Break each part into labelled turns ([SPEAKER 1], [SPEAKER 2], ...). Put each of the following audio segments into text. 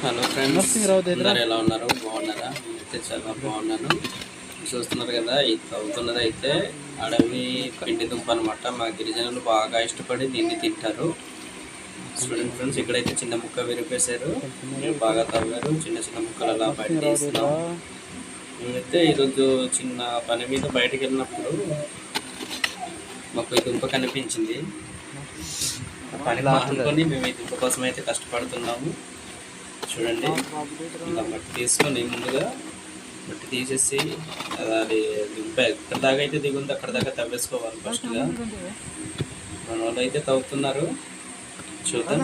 [SPEAKER 1] Hello friends. అందరు ఎలా ఉన్నారు? బాగున్నారా? అయితే చాలా బాగున్నాను. చూస్తున్నారు కదా ఇది అవుతున్నది అయితే అడవి పిండి దుంప అనమాట మా గిరిజనులు బాగా ఇష్టపడి దీన్ని తింటారు. చూడండి ఫ్రెండ్స్ ఇక్కడైతే చిన్న ముక్క విరిపేశారు. బాగా తవ్వారు. చిన్న చిన్న ముక్కలు అలా బయట తీస్తున్నాం. మేమైతే ఈరోజు చిన్న పని మీద బయటకు వెళ్ళినప్పుడు మాకు ఈ దుంప కనిపించింది. పని మానుకొని మేము ఈ దుంప కోసం అయితే కష్టపడుతున్నాము. చూడండి. ఇలా మట్టి తీసుకొని ముందుగా మట్టి తీసేసి అది దుంప. ఎక్కడ దాకా అయితే దిగుంది అక్కడ దాకా తవ్వేసుకోవాలి ఫస్ట్గా మన వాళ్ళు అయితే తవ్వుతున్నారు. చూద్దాం.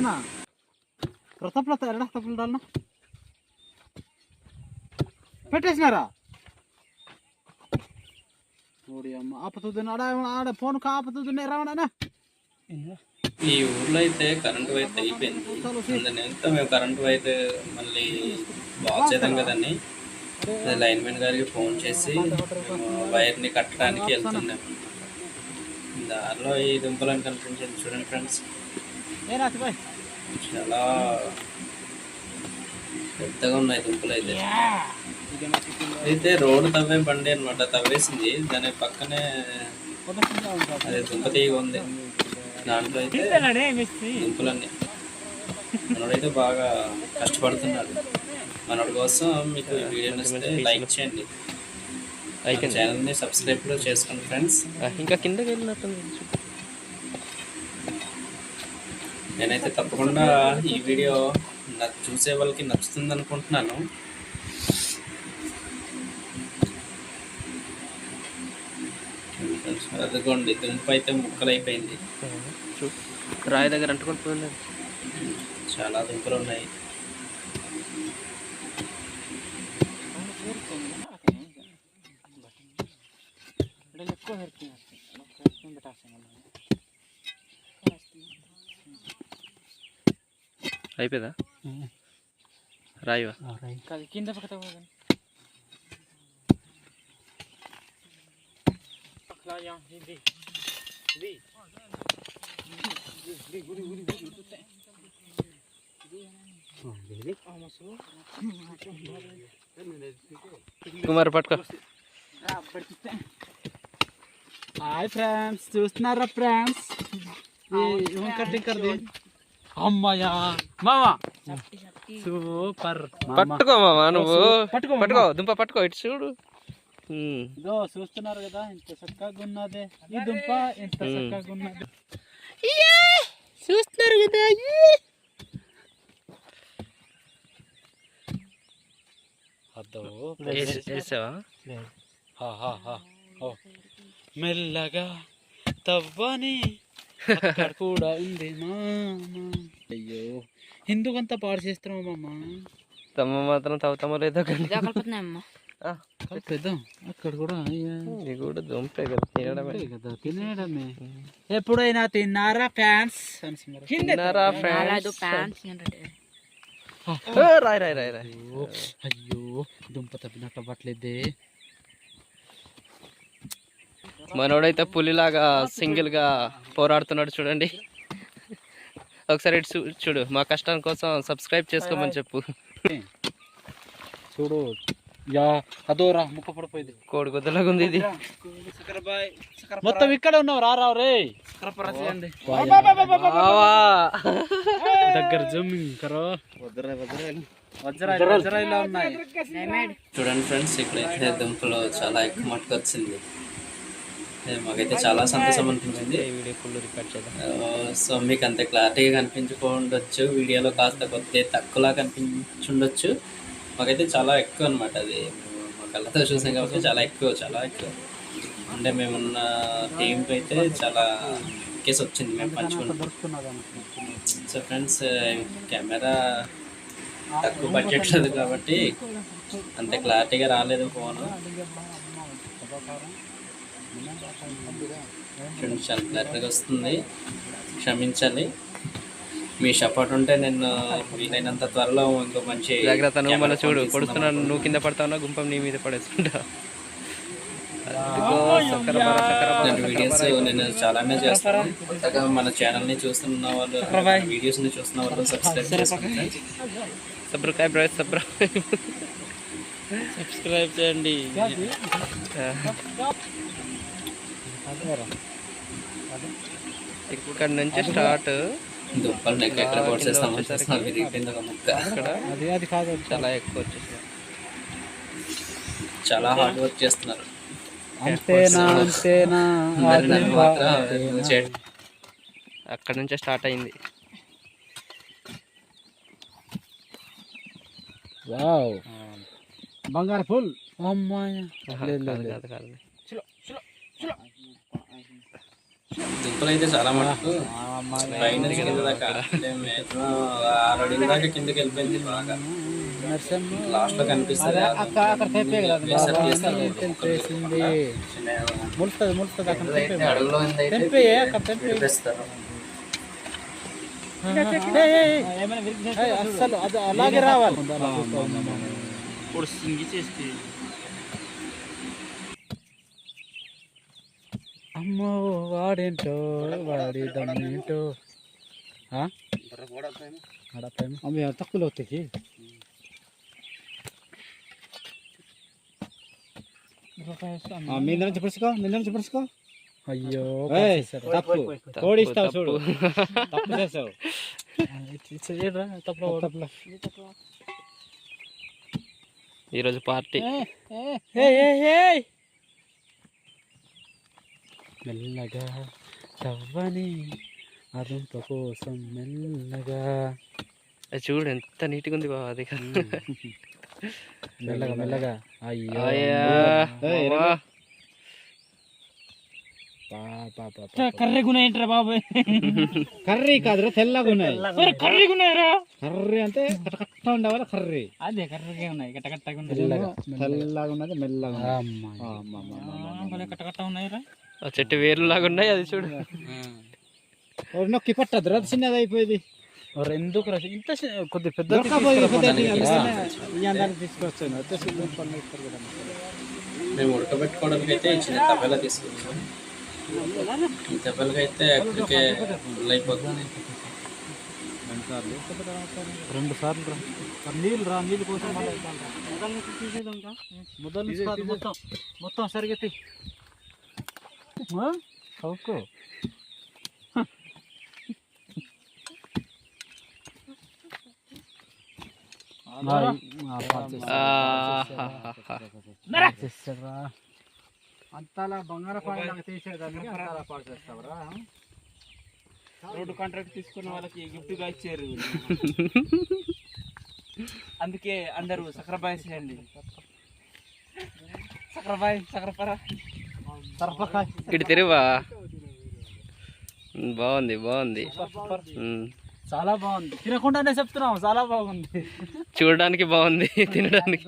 [SPEAKER 2] పెట్టేసినారా? ఓడి అమ్మ ఆపుతుంది ఆడ ఆడ ఫోన్ ఆపుతుంది రావడానా
[SPEAKER 1] ఈ ఊర్లో అయితే కరెంటు వైర్ అయిపోయింది. అందులో ఎంత మేము కరెంటు వైర్ మళ్ళీ బాగు చేద్దాం కదండి. అదే లైన్ మ్యాన్ గారికి ఫోన్ చేసి వైర్ని కట్టడానికి వెళ్తున్నాము దారిలో ఈ దుంపలను కనిపించింది చూడండి ఫ్రెండ్స్ చాలా పెద్దగా ఉన్నాయి దుంపలు అయితే. అయితే రోడ్డు తవ్వే బండి అనమాట తవ్వేసింది. దాని పక్కనే అదే దుంప తీగ ఉంది. దాంట్లో అయితే దుంపలన్నీ. మనోడైతే బాగా కష్టపడుతున్నాడు. మనోడి కోసం మీకు వీడియో నచ్చితే లైక్ చేయండి. లైక్ ఛానల్ని సబ్స్క్రైబ్ కూడా చేసుకోండి ఫ్రెండ్స్.
[SPEAKER 3] ఇంకా కిందకి వెళ్ళినట్టుంది.
[SPEAKER 1] నేనైతే తప్పకుండా ఈ వీడియో నాకు చూసే వాళ్ళకి నచ్చుతుంది అనుకుంటున్నాను అదిగోండి దుంప అయితే ముక్కలైపోయింది
[SPEAKER 3] చూ రాయి దగ్గర అంటుకొని పోయింది.
[SPEAKER 1] చాలా దుంపలు ఉన్నాయి.
[SPEAKER 3] అయిపోయిందా? రాయివా?
[SPEAKER 2] కింద పక్కన
[SPEAKER 3] కుమార్ పట్టుకో.
[SPEAKER 2] హాయ్ ఫ్రెండ్స్ చూస్తున్నారా ఫ్రెండ్స్? కటింగ్ కర్ది అమ్మయ్యా. మామా సూపర్.
[SPEAKER 3] పట్టుకో మామా నువ్వు.
[SPEAKER 2] పట్టుకో
[SPEAKER 3] పట్టుకో దుంప పట్టుకో ఇటు చూడు.
[SPEAKER 2] ఇదో చూస్తున్నారు కదా ఎంత చక్కగా ఉన్నది. ఈ దుంప ఎంత చక్కగా ఉన్నది.
[SPEAKER 3] చూస్తున్నారు కదా
[SPEAKER 2] మెల్లగా తవ్వని అక్కడ కూడా ఉంది అయ్యో. ఎందుకంత పాడు చేస్తున్నావు మామ?
[SPEAKER 3] తమ్మ మాత్రం తవ్వుతామో లేదో
[SPEAKER 2] కలిపేద్దాం అక్కడ కూడా అయ్యా.
[SPEAKER 3] ఇది కూడా దుంపే కదా తినడమే.
[SPEAKER 2] అంతే కదా తినేయడమే. ఎప్పుడైనా తిన్నారా ఫ్యాన్స్?
[SPEAKER 3] తిన్నారా? ఫ్రెండ్స్ రాయ్ రాయ్ రాయ్ రాయ్.
[SPEAKER 2] అయ్యో అయ్యో దుంప తప్పినట్టు అవ్వట్లేదే.
[SPEAKER 3] మనోడైతే పులిలాగా సింగిల్గా పోరాడుతున్నాడు చూడండి. ఒకసారి చూడు మా కష్టం కోసం సబ్స్క్రైబ్ చేసుకోమని చెప్పు.
[SPEAKER 2] చూడు యా అదోరా ముక్క పడిపోయింది.
[SPEAKER 3] కోడి గుద్దలాగా ఉంది ఇది.
[SPEAKER 2] మొత్తం ఇక్కడ ఉన్నావు రా రావు రే. దగ్గర
[SPEAKER 1] చూడండి ఫ్రెండ్స్ ఇక్కడైతే దుంపలు చాలా ఎక్కువ మట్టుకు వచ్చింది. మాకైతే చాలా సంతోషం అనిపించింది.
[SPEAKER 3] ఈ వీడియో ఫుల్ రికార్డ్ చేద్దాం.
[SPEAKER 1] ఆ, సో మీకు అంత క్లారిటీగా కనిపించుకోండొచ్చు. వీడియోలో కాస్త కొద్దిగా తక్కువలా కనిపించుండొచ్చు. మాకైతే చాలా ఎక్కువ అనమాట అది. మా కళ్ళతో చూసాం కాబట్టి చాలా ఎక్కువ చాలా ఎక్కువ. అంటే మేమున్న టీంకి అయితే చాలా కేసు వచ్చింది మేము పంచుకుంటాం. సో ఫ్రెండ్స్ కెమెరా తక్కువ బడ్జెట్ లేదు కాబట్టి అంత క్లారిటీగా రాలేదు ఫోన్. ఫ్రెండ్స్ చాలా క్లారిటీగా వస్తుంది. క్షమించాలి మీ సపోర్ట్ ఉంటే నేను వీలైనంత త్వరలో ఇంకో మంచి
[SPEAKER 3] జాగ్రత్త నువ్వు మన
[SPEAKER 1] కెమెరా
[SPEAKER 3] చూడు
[SPEAKER 1] ఫోన్
[SPEAKER 3] పొడుస్తున్నాను నువ్వు కింద పడతావునా గుంపం నీ మీద పడేస్తుంటా
[SPEAKER 1] వీడియోస్. నేను చాలానే చేస్తాను. కొత్తగా మన ఛానల్ని చూస్తున్న వాళ్ళు వీడియోస్ని చూస్తున్న వాళ్ళు సబ్స్క్రైబ్ చేసుకోండి
[SPEAKER 3] సబ్రకాయ బ్రో సబ్ర
[SPEAKER 2] సబ్స్క్రైబ్ చేయండి.
[SPEAKER 3] ఇక్కడ నుంచి స్టార్ట్.
[SPEAKER 1] దుప్పలు నెక్ ఎక్కడ పొడిచేస్తాం వచ్చేస్తాం విరిగిపోయింది ఒక ముక్క?
[SPEAKER 3] ఇక్కడ
[SPEAKER 2] అది అది కాదు
[SPEAKER 3] చాలా ఎక్కువ
[SPEAKER 1] చాలా హార్డ్ వర్క్ చేస్తున్నారు.
[SPEAKER 3] అక్కడ నుంచే స్టార్ట్ అయింది.
[SPEAKER 2] బంగారు ఫుల్ అమ్మాయ.
[SPEAKER 3] కాదు కాదు
[SPEAKER 1] దుంపలు అయితే చాలా మటుకు పైన కింద దాకా ఆరు అడుగుల దాకా కిందకి వెళ్ళిపోయింది బాగా లాస్ట్లో కనిపిస్తుంది
[SPEAKER 2] అక్క అక్కడ తెప్పే కదా
[SPEAKER 1] వేసవి
[SPEAKER 2] బాబా,
[SPEAKER 1] చేస్తారు.
[SPEAKER 2] తెంపేసింది
[SPEAKER 1] చిన్న
[SPEAKER 2] ములుస్తుంది ములుస్తుంది అక్కడ
[SPEAKER 1] అయితే
[SPEAKER 2] తెంపే
[SPEAKER 1] అడుగులో ఉంది అయితే
[SPEAKER 2] తెంపే అక్కడ తెంపే
[SPEAKER 1] విడిపిస్తారు.
[SPEAKER 2] ఏయ్, అస్సలు అది అలాగే రావాలి అమ్మో వాడేంటో వాడి దమ్మేంటో అమ్మ తక్కువలో వస్తాయి. మీద నుంచి పుడుచుకో మీద నుంచి అయ్యో తప్పు. కోడిస్తావు చూడు. తప్పు చేసావు.
[SPEAKER 3] ఈరోజు పార్టీ.
[SPEAKER 2] మెల్లగా తవ్వని అదుంప కోసం మెల్లగా.
[SPEAKER 3] అది చూడు ఎంత నీట్గా ఉంది బాబా అది.
[SPEAKER 2] మెల్లగా మెల్లగా. అయ్యో.
[SPEAKER 4] కర్రీగున్నాయంటారా బాబాయ్.
[SPEAKER 2] కర్రీ కాదురా తెల్లగా ఉన్నాయి.
[SPEAKER 4] కర్రీగున్నాయరా
[SPEAKER 2] కర్రీ అంటే కట్ట కర్రీ?
[SPEAKER 4] అదే కర్రీగా ఉన్నాయి గట్ట గట్టగా
[SPEAKER 2] మెల్లగా తెల్లగా. ఉన్నది మెల్లగా.
[SPEAKER 4] ఉన్నాయి. కట్ట కట్ట ఉన్నాయిరా.
[SPEAKER 3] ఆ చెట్టు వేర్లు లాగా ఉన్నాయి అది చూడు.
[SPEAKER 2] నొక్కి పట్టదు రద్దు చిన్నది అయిపోయింది.
[SPEAKER 4] ఎందుకు రా ఇంత కొద్ది పెద్ద.
[SPEAKER 1] మేము ఉడకబెట్టుకోవడానికి అయితే చిన్న తబేలా తీసుకొచ్చాం ఈ తబేలకి అయితే అక్కడికే అయిపోతుంది
[SPEAKER 2] రెండు సార్లు నీళ్ళు రా నీళ్ళు కోసం కాదు, మొత్తం. మొత్తం సరిగ్గా తీ. ఆ? చౌకో
[SPEAKER 3] ఆహాహాహా.
[SPEAKER 2] అంతలా బంగార పాడలాగా తీసేదానికి అంతలా పాడు చేస్తావరా?
[SPEAKER 4] రోడ్డు కాంట్రాక్ట్ తీసుకున్న వాళ్ళకి గిఫ్ట్గా ఇచ్చారు. అందుకే అందరూ సక్రబాయ్ చేయండి. సక్రబాయ్ సక్రపర.
[SPEAKER 3] ఇటు తిరువా? బాగుంది బాగుంది.
[SPEAKER 2] చాలా బాగుంది. తినకుండానే చెప్తున్నాం చాలా బాగుంది.
[SPEAKER 3] చూడడానికి బాగుంది తినడానికి.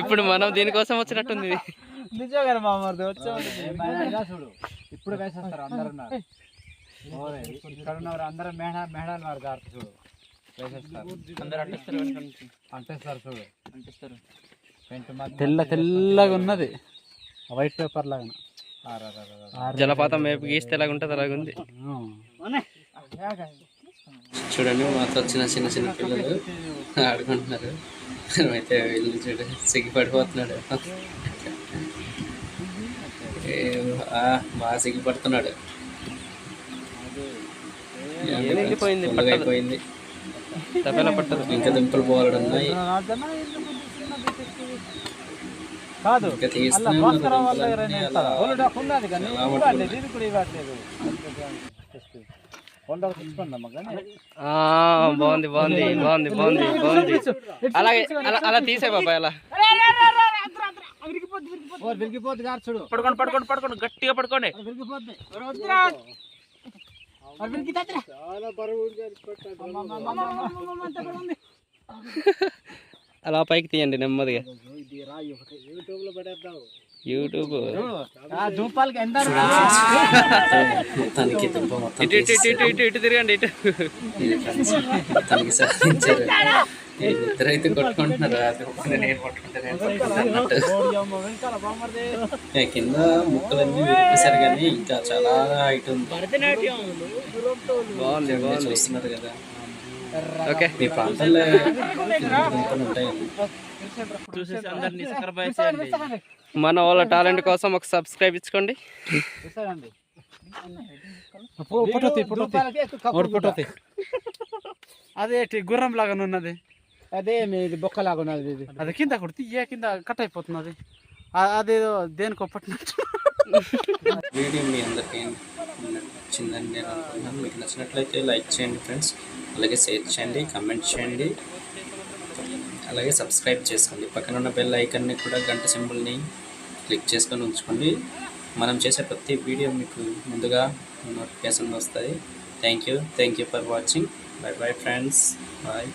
[SPEAKER 3] ఇప్పుడు మనం దీనికోసం వచ్చినట్టుంది ఇది.
[SPEAKER 2] నిజంగా మామూలు వచ్చా చూడు. ఇప్పుడు వేసేస్తారు అందరు ఇక్కడ ఉన్నవారు అందరూ మేడ మేడాలు వారు చూడు.
[SPEAKER 4] అంటిస్తారు
[SPEAKER 2] చూడు తెల్ల తెల్లగా ఉన్నది. వైట్ పేపర్ లాగా
[SPEAKER 3] జలపాతం వైపు గీస్తే ఎలాగ ఉంటుంది అలాగ ఉంది
[SPEAKER 1] చూడండి మాతో వచ్చిన చిన్న చిన్న పిల్లలు ఆడుకుంటున్నారు. అయితే వీళ్ళు చూడు సిగ్గి పడిపోతున్నాడు ఏ, ఆ, బాగా సిగ్గి పడుతున్నాడు
[SPEAKER 3] ఏం ఎండిపోయింది,
[SPEAKER 1] ఫుల్గా
[SPEAKER 3] పట్టదు.
[SPEAKER 1] అయిపోయింది.
[SPEAKER 3] తపేలా పట్టదు
[SPEAKER 1] ఇంకా దుంపలు పోవడం ఉన్నాయి.
[SPEAKER 2] కాదు
[SPEAKER 3] బాగుంది బాగుంది బాగుంది బాగుంది బాగుంది. అలాగే అలా అలా తీసే బాబాయ్ అలా.
[SPEAKER 4] పడుకోండి పడుకోండి పడుకోండి. గట్టిగా పడుకోండి
[SPEAKER 2] అది విరిగిపోద్ది చాలా బరువు
[SPEAKER 3] అలా పైకి తీయండి నెమ్మదిగా.
[SPEAKER 2] ఇది రాయి ఒకటి యూట్యూబ్
[SPEAKER 3] ఇటు ఇటు ఇటు ఇటు ఇటు తిరగండి ఇటు.
[SPEAKER 1] ఇద్దరు అయితే కొట్టుకుంటున్నారు. అది ఒక్కనే నేను కొట్టుకుంటే నేను కొట్టుకుంటా అన్నట్టు. ఏ, కింద ముక్కలన్నీ విరిపేశారు కానీ ఇంకా చాలా హైట్ ఉంది. చూస్తున్నారు కదా.
[SPEAKER 3] ఓకే.
[SPEAKER 1] మీ ప్రాంతాల్లో
[SPEAKER 2] చూసేసి అందరినీ చేయండి.
[SPEAKER 3] మన వాళ్ళ టాలెంట్ కోసం ఒక సబ్స్క్రైబ్ ఇచ్చుకోండి.
[SPEAKER 2] అదే గుర్రం లాగా ఉన్నది?
[SPEAKER 5] అదే మీది బొక్కలాగా ఉన్నది ఇది
[SPEAKER 2] అది కింద కొడితే ఏ కింద కట్ అయిపోతున్నది అదేదో దేనికో పట్టినట్టు
[SPEAKER 1] వీడియో మీ అందరికీ నచ్చిందని నేను అనుకుంటున్నాను మీకు నచ్చినట్లయితే లైక్ చేయండి ఫ్రెండ్స్ అలాగే షేర్ చేయండి కమెంట్ చేయండి. అలాగే సబ్స్క్రైబ్ చేసుకోండి. పక్కన ఉన్న బెల్ ఐకన్ని కూడా గంట సింబల్ని క్లిక్ చేసుకొని ఉంచుకోండి. మనం చేసే ప్రతి వీడియో మీకు ముందుగా నోటిఫికేషన్ వస్తాయి. Thank you thank you for watching bye bye friends bye